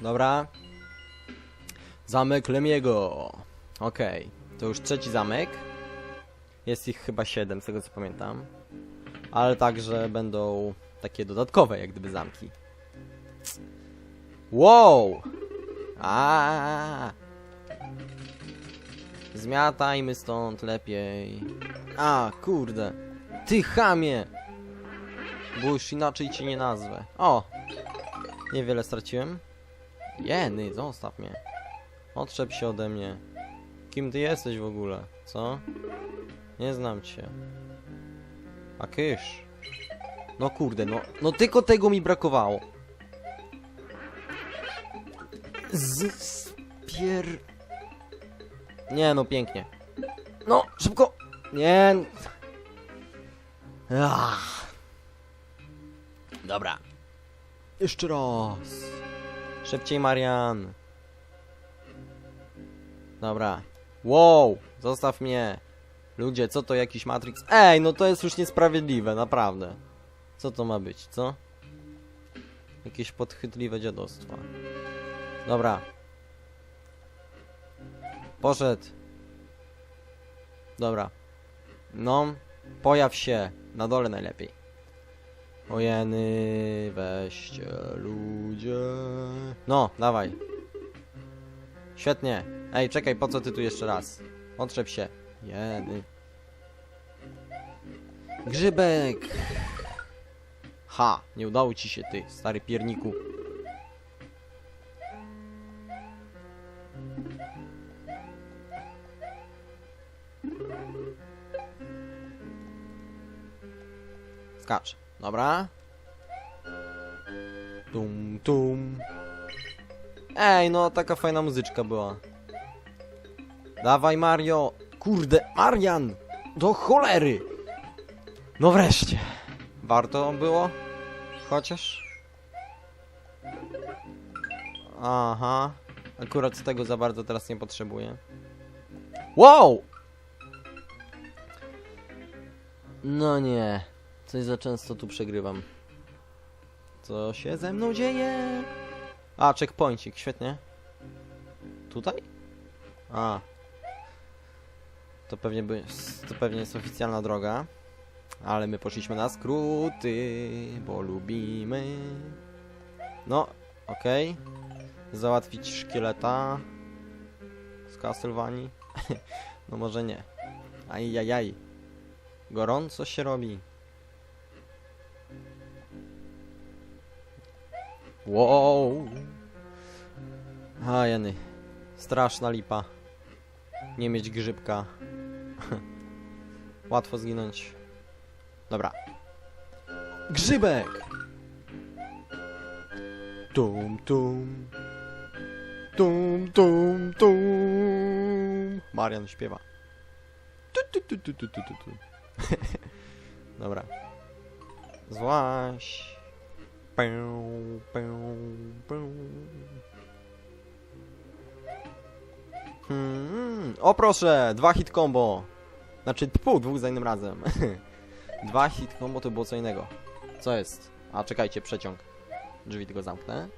Dobra. Zamek Lemiego. Okej, to już trzeci zamek. Jest ich chyba siedem, z tego co pamiętam. Ale także będą takie dodatkowe, jak gdyby zamki. Wow! A. Zmiatajmy stąd lepiej. A, kurde. Ty chamie! Bo już inaczej cię nie nazwę. O! Niewiele straciłem. Jeny, zostaw mnie. Odczep się ode mnie. Kim ty jesteś w ogóle? Co? Nie znam cię. A kysz. No kurde, no, no tylko tego mi brakowało. Z... Spier... Nie no, pięknie. No, szybko! Nie... Ach. Dobra. Jeszcze raz. Szybciej, Marian. Dobra. Wow, zostaw mnie. Ludzie, co to jakiś Matrix? Ej, no to jest już niesprawiedliwe, naprawdę. Co to ma być, co? Jakieś podchwytliwe dziadostwa. Dobra. Poszedł. Dobra. No, pojaw się. Na dole najlepiej. Ojeny, weźcie ludzie. No, dawaj. Świetnie. Ej, czekaj, po co ty tu jeszcze raz? Otrzep się. Jeny. Grzybek! Ha! Nie udało ci się, ty, stary pierniku. Skacz. Dobra. Tum, tum. Ej, no taka fajna muzyczka była. Dawaj Mario. Kurde, Marian! Do cholery! No wreszcie. Warto było? Chociaż? Aha. Akurat tego za bardzo teraz nie potrzebuję. Wow! No nie. Coś za często tu przegrywam. Co się ze mną dzieje? A, checkpointik, świetnie. Tutaj? A. To pewnie, by, to pewnie jest oficjalna droga. Ale my poszliśmy na skróty, bo lubimy. No, okej. Załatwić szkieleta z Castlevanii. no może nie. Ajajaj. Gorąco się robi. Wow. A jeny. Straszna lipa. Nie mieć grzybka. Łatwo zginąć. Dobra. Grzybek! Tum tum. Tum tum tum. Marian śpiewa. Tu, tu, tu, tu, tu, tu, tu. Dobra. Złaś. Pę. Hmm. O proszę, dwa hit combo. Znaczy, pół, dwóch za innym razem. dwa hit combo to było co innego. Co jest? A czekajcie, przeciąg. Drzwi tylko zamknę.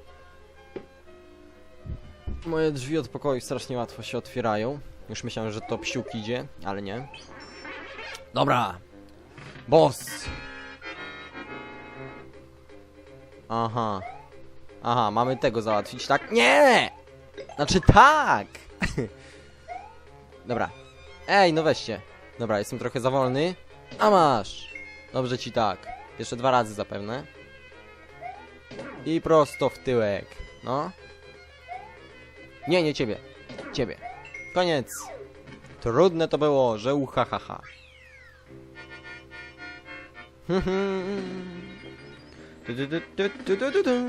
Moje drzwi od pokoju strasznie łatwo się otwierają. Już myślałem, że to psiuk idzie, ale nie. Dobra. Boss. Aha. Aha, mamy tego załatwić, tak? Nie! Znaczy tak! Dobra. Ej, no weźcie. Dobra, jestem trochę za wolny. A masz! Dobrze ci tak. Jeszcze dwa razy zapewne. I prosto w tyłek. No. Nie, nie ciebie. Ciebie. Koniec. Trudne to było, że uhahaha. Du, du.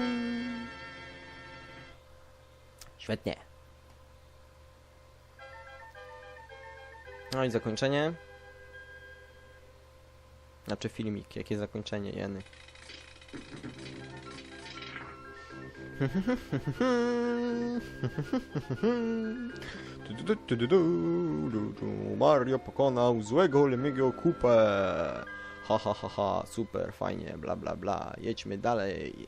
Świetnie. No i zakończenie. Znaczy filmik, jakie zakończenie, jeny. Mario pokonał złego Lemiego kupę. Ha ha ha ha, super, fajnie, bla bla bla. Jedźmy dalej.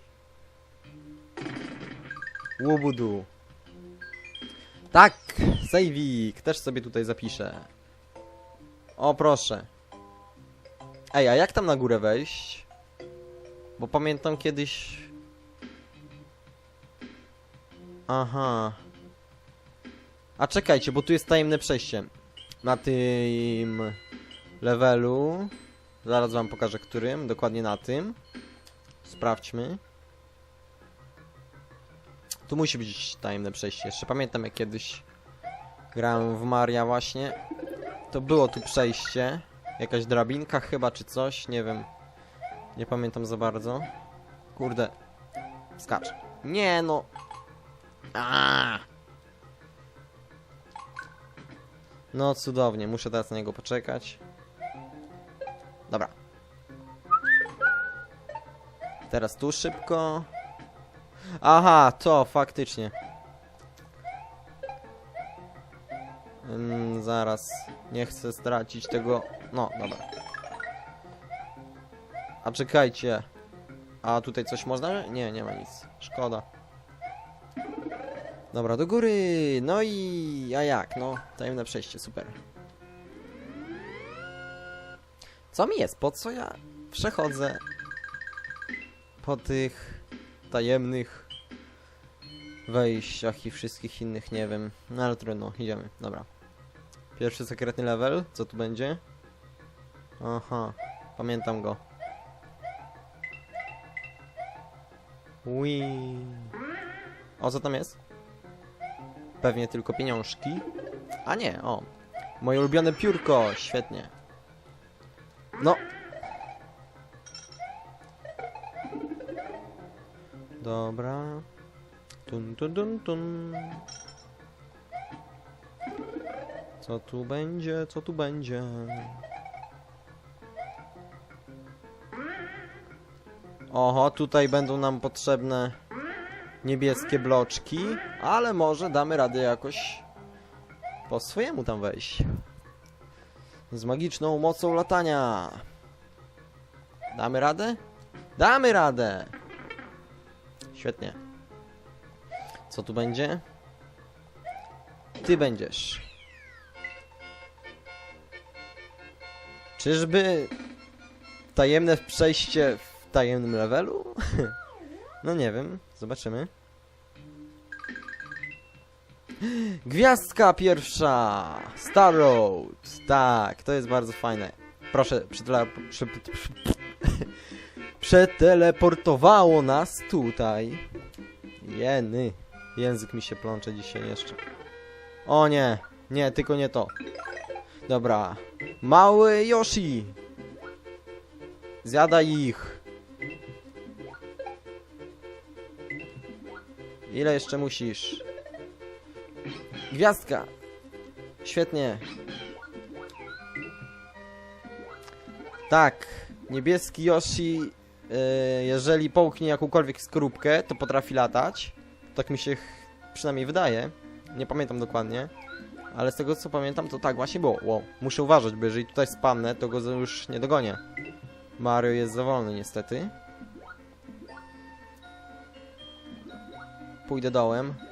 Łubudu. Tak, sejwik, też sobie tutaj zapiszę. O, proszę. Ej, a jak tam na górę wejść? Bo pamiętam kiedyś... Aha. A czekajcie, bo tu jest tajemne przejście. Na tym levelu. Zaraz wam pokażę którym, dokładnie na tym. Sprawdźmy. Tu musi być tajemne przejście. Jeszcze pamiętam jak kiedyś grałem w Maria właśnie. To było tu przejście. Jakaś drabinka chyba czy coś, nie wiem. Nie pamiętam za bardzo. Kurde. Skacz. Nie no. A. No cudownie, muszę teraz na niego poczekać. Dobra. Teraz tu szybko. Aha, to faktycznie. Mm, zaraz. Nie chcę stracić tego. No, dobra. A czekajcie. A tutaj coś można? Nie, nie ma nic. Szkoda. Dobra, do góry. No i... A jak? No, tajemne przejście, super. Co mi jest? Po co ja przechodzę po tych tajemnych wejściach i wszystkich innych, nie wiem. No ale trudno, idziemy. Dobra. Pierwszy sekretny level, co tu będzie? Aha, pamiętam go. Ui. O, co tam jest? Pewnie tylko pieniążki. A nie, o. Moje ulubione piórko, świetnie. No. Dobra. Tun, tun, tun, tun. Co tu będzie? Co tu będzie? Oho, tutaj będą nam potrzebne niebieskie bloczki, ale może damy radę jakoś po swojemu tam wejść. Z magiczną mocą latania. Damy radę? Damy radę! Świetnie. Co tu będzie? Ty będziesz. Czyżby tajemne przejście w tajemnym levelu? no nie wiem, zobaczymy. Gwiazdka pierwsza! Star Road! Tak, to jest bardzo fajne. Proszę, przetele... Prze... Przeteleportowało nas tutaj. Jeny. Język mi się plącze dzisiaj jeszcze. O nie, nie, tylko nie to. Dobra. Mały Yoshi! Zjadaj ich! Ile jeszcze musisz? Gwiazdka! Świetnie. Tak, niebieski Yoshi, yy, jeżeli połknie jakąkolwiek skorupkę, to potrafi latać. Tak mi się przynajmniej wydaje. Nie pamiętam dokładnie. Ale z tego co pamiętam, to tak właśnie było. Wow. Muszę uważać, bo jeżeli tutaj spadnę, to go już nie dogonię. Mario jest za wolny niestety. Pójdę dołem.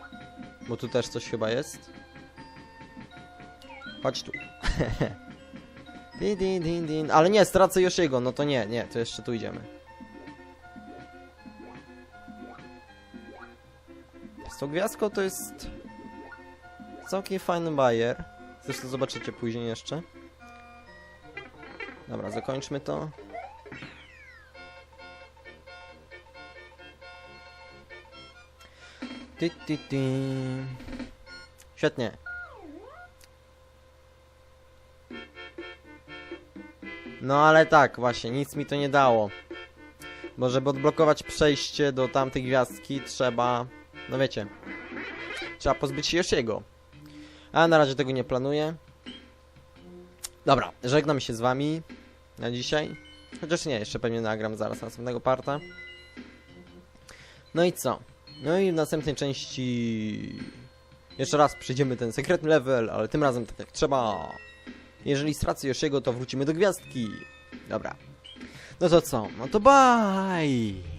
Bo tu też coś chyba jest. Chodź tu. din, din, din, din. Ale nie, stracę Yoshiego. No to nie, nie, to jeszcze tu idziemy. Z tą gwiazdką to jest całkiem fajny bajer. Zresztą zobaczycie później jeszcze. Dobra, zakończmy to. Ty, ty, ty. Świetnie. No ale tak, właśnie, nic mi to nie dało. Bo żeby odblokować przejście do tamtej gwiazdki trzeba... No wiecie. Trzeba pozbyć się Yoshiego. A na razie tego nie planuję. Dobra, żegnam się z wami na dzisiaj. Chociaż nie, jeszcze pewnie nagram zaraz następnego parta. No i co? No i w następnej części... Jeszcze raz przejdziemy ten sekretny level, ale tym razem tak jak trzeba. Jeżeli stracę Yoshiego, to wrócimy do gwiazdki. Dobra. No to co? No to bye!